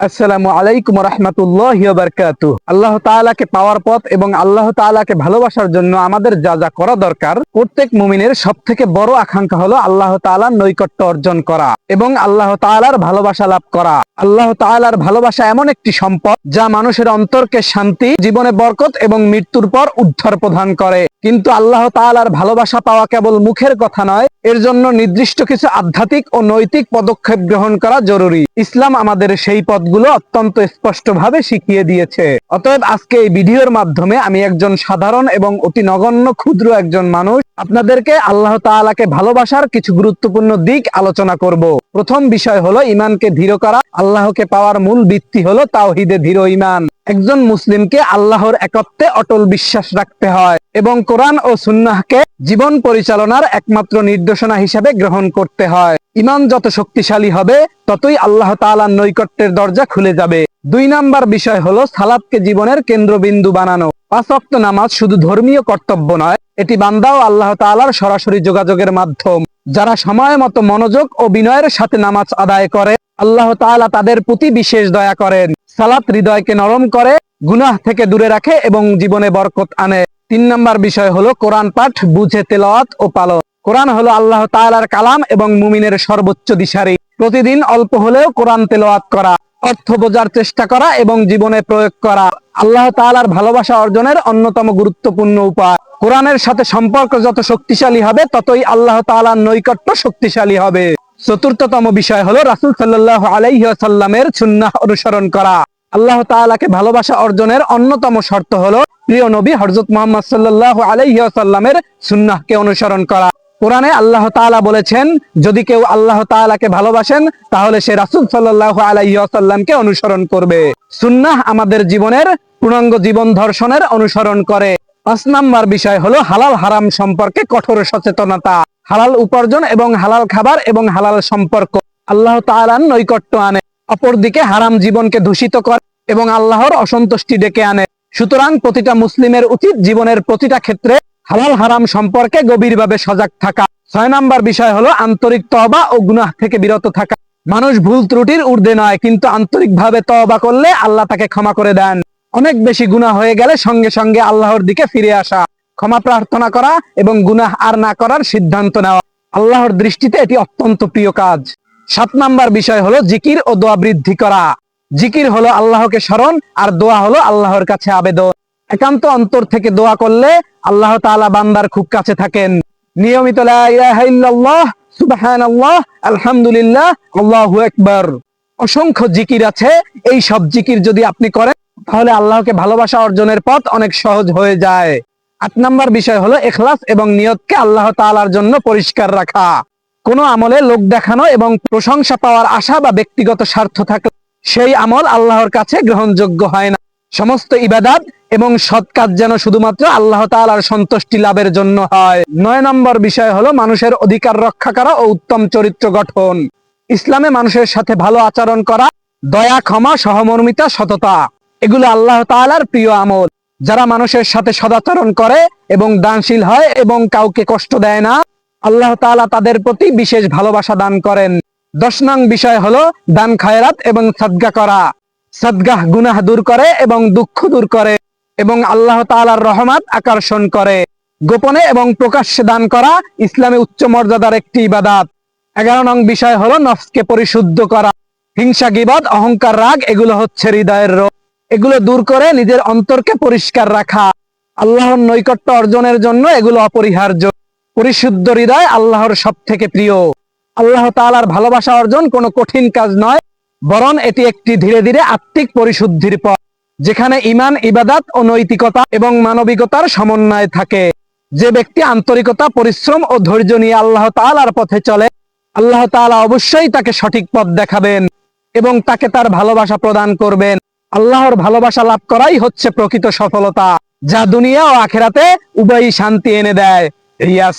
আসসালামু আলাইকুম রহমতুল্লাহ আল্লাহ তাআলাকে পাওয়ার পথ এবং আল্লাহ তাআলাকে ভালোবাসার জন্য আমাদের যা যা করা দরকার, প্রত্যেক মুমিনের সব থেকে বড় আকাঙ্ক্ষা হলো আল্লাহ তাআলার নৈকট্য অর্জন করা এবং আল্লাহ তাআলার ভালোবাসা লাভ করা। আল্লাহ তাআলার ভালোবাসা এমন একটি সম্পদ যা মানুষের অন্তরকে শান্তি, জীবনে বরকত এবং মৃত্যুর পর উদ্ধার প্রদান করে। কিন্তু আল্লাহ তাআলার ভালোবাসা পাওয়া কেবল মুখের কথা নয় এর জন্য নির্দিষ্ট কিছু আধ্যাত্মিক ও নৈতিক পদক্ষেপ গ্রহণ করা জরুরি। ইসলাম আমাদের সেই পথগুলো অত্যন্ত স্পষ্টভাবে শিখিয়ে দিয়েছে। অতএব আজকে এই ভিডিওর মাধ্যমে আমি একজন সাধারণ এবং অতি নগণ্য ক্ষুদ্র একজন মানুষ আপনাদেরকে আল্লাহ তাআলাকে ভালোবাসার কিছু গুরুত্বপূর্ণ দিক আলোচনা করব। প্রথম বিষয় হলো ইমানকে ধীর করা। আল্লাহকে পাওয়ার মূল ভিত্তি হলো তাওহিদে ধীর ইমান একজন মুসলিমকে আল্লাহর একত্বে অটল বিশ্বাস রাখতে হয় এবং কোরআন ও সুন্নাহকে জীবন পরিচালনার একমাত্র নির্দেশনা হিসেবে গ্রহণ করতে হয়। ইমান যত শক্তিশালী হবে, ততই আল্লাহ তাআলার নৈকট্যের দরজা খুলে যাবে। দুই নাম্বার বিষয় হলো সালাদকে জীবনের কেন্দ্রবিন্দু বানানো। পাঁচ ওয়াক্ত নামাজ শুধু ধর্মীয় কর্তব্য নয়, এটি বান্দা ও আল্লাহ তাআলার সরাসরি যোগাযোগের মাধ্যম। যারা সময় মতো মনোযোগ ও বিনয়ের সাথে নামাজ আদায় করে, আল্লাহ তাআলা তাদের প্রতি বিশেষ দয়া করেন। সালাত হৃদয়কে নরম করে, গুনাহ থেকে দূরে রাখে এবং জীবনে বরকত আনে। তিন নম্বর বিষয় হলো কোরআন পাঠ, বুঝে তেলাওয়াত ও পালন। কোরআন হলো আল্লাহ তাআলার কালাম এবং মুমিনের সর্বোচ্চ দিশারি। প্রতিদিন অল্প হলেও কোরআন তেলাওয়াত করা, অর্থ বোঝার চেষ্টা করা এবং জীবনে প্রয়োগ করা আল্লাহ তাআলার ভালোবাসা অর্জনের অন্যতম গুরুত্বপূর্ণ উপায়। কোরআনের সাথে সম্পর্ক যত শক্তিশালী হবে, ততই আল্লাহ তাআলার নৈকট্য শক্তিশালী হবে। চতুর্থতম বিষয় হলো রাসূল সাল্লাল্লাহু আলাইহি ওয়াসাল্লামের সুন্নাহ অনুসরণ করা। আল্লাহ তালাকে ভালোবাসা অর্জনের অন্যতম শর্ত হলো প্রিয় নবী হযরত মুহাম্মদ সাল্লাল্লাহু আলাইহি ওয়াসাল্লামের সুন্নাহকে অনুসরণ করা। কোরআনে আল্লাহ তাআলা বলেছেন, যদি কেউ আল্লাহ তাআলাকে ভালোবাসেন, তাহলে সে রাসূল সাল্লাল্লাহু আলাইহি ওয়াসাল্লামকে অনুসরণ করবে। সুন্নাহ আমাদের জীবনের পূর্ণাঙ্গ জীবন দর্শনের অনুসরণ করে। পাঁচ নাম্বার বিষয় হলো হালাল হারাম সম্পর্কে কঠোর সচেতনতা। হালাল উপার্জন এবং হালাল খাবার এবং হালাল সম্পর্ক আল্লাহ তাআলার নৈকট্য আনে, অপরদিকে হারাম জীবনকে দূষিত করে এবং আল্লাহর অসন্তুষ্টি ডেকে আনে। সুতরাং প্রতিটা মুসলিমের উচিত জীবনের প্রতিটা ক্ষেত্রে হালাল হারাম সম্পর্কে গভীরভাবে সজাগ থাকা। ছয় নাম্বার বিষয় হলো আন্তরিক তবা ও গুনাহ থেকে বিরত থাকা। মানুষ ভুল ত্রুটির ঊর্ধ্বে নয়, কিন্তু আন্তরিকভাবে তওবা করলে আল্লাহ তাকে ক্ষমা করে দেন। অনেক বেশি গুনাহ হয়ে গেলে সঙ্গে সঙ্গে আল্লাহর দিকে ফিরে আসা, ক্ষমা প্রার্থনা করা এবং গুনাহ আর না করার সিদ্ধান্ত নেওয়া। আল্লাহর দৃষ্টিতে এটি অত্যন্ত প্রিয় কাজ। সাত নাম্বার বিষয় হলো জিকির ও দোয়া বৃদ্ধি করা। জিকির হলো আল্লাহকে স্মরণ আর দোয়া হলো আল্লাহর কাছে আবেদন। একান্ত অন্তর থেকে দোয়া করলে আল্লাহ তাআলা বান্দার খুব কাছে থাকেন। নিয়মিত আলহামদুলিল্লাহ আকবার। অসংখ্য জিকির আছে, এই সব জিকির যদি আপনি করেন, তাহলে আল্লাহকে ভালোবাসা অর্জনের পথ অনেক সহজ হয়ে যায়। আট নম্বর বিষয় হলো এখলাস এবং নিয়তকে আল্লাহ তাআলার জন্য পরিষ্কার রাখা। কোনো আমলে লোক দেখানো এবং প্রশংসা পাওয়ার আশা বা ব্যক্তিগত স্বার্থ থাকলে সেই আমল আল্লাহর কাছে গ্রহণযোগ্য হয় না। সমস্ত ইবাদাত এবং সৎ কাজ যেন শুধুমাত্র আল্লাহ তাআলার সন্তুষ্টি লাভের জন্য হয়। নয় নম্বর বিষয় হলো মানুষের অধিকার রক্ষা করা ও উত্তম চরিত্র গঠন। ইসলামে মানুষের সাথে ভালো আচরণ করা, দয়া, ক্ষমা, সহমর্মিতা, সততা, এগুলো আল্লাহ তাআলার প্রিয় আমল। যারা মানুষের সাথে সদাচরণ করে এবং দানশীল হয় এবং কাউকে কষ্ট দেয় না, আল্লাহ তাআলা তাদের প্রতি বিশেষ ভালোবাসা দান করেন। দশ নং বিষয় হলো দান খায়রাত এবং সদগা করা। সদগাহ গুনাহ দূর করে এবং দুঃখ দূর করে। এবং আল্লাহ তাআলার রহমত আকর্ষণ করে। গোপনে এবং প্রকাশ্যে দান করা ইসলামে উচ্চ মর্যাদার একটি ইবাদাত। এগারো নং বিষয় হলো নফসকে পরিশুদ্ধ করা। হিংসা, গিবদ, অহংকার, রাগ, এগুলো হচ্ছে হৃদয়ের রোগ। এগুলো দূর করে নিজের অন্তরকে পরিষ্কার রাখা। আল্লাহর নৈকট্য অর্জনের জন্য এগুলো অপরিহার্য। পরিশুদ্ধ হৃদয় আল্লাহর সব থেকে প্রিয়। আল্লাহ তাআলার ভালোবাসা অর্জন কোনো কঠিন কাজ নয়, বরং এটি একটি ধীরে ধীরে আত্মিক পরিশুদ্ধির পথ। যেখানে ইমান, ইবাদাত ও নৈতিকতা এবং মানবিকতার সমন্বয় থাকে। যে ব্যক্তি আন্তরিকতা, পরিশ্রম ও ধৈর্য নিয়ে আল্লাহ তাআলার পথে চলে, আল্লাহ তাআলা অবশ্যই তাকে সঠিক পথ দেখাবেন এবং তাকে তার ভালোবাসা প্রদান করবেন। আল্লাহর ভালোবাসা লাভ করাই হচ্ছে প্রকৃত সফলতা, যা দুনিয়া ও আখেরাতে উভয়ই শান্তি এনে দেয়। রিয়াস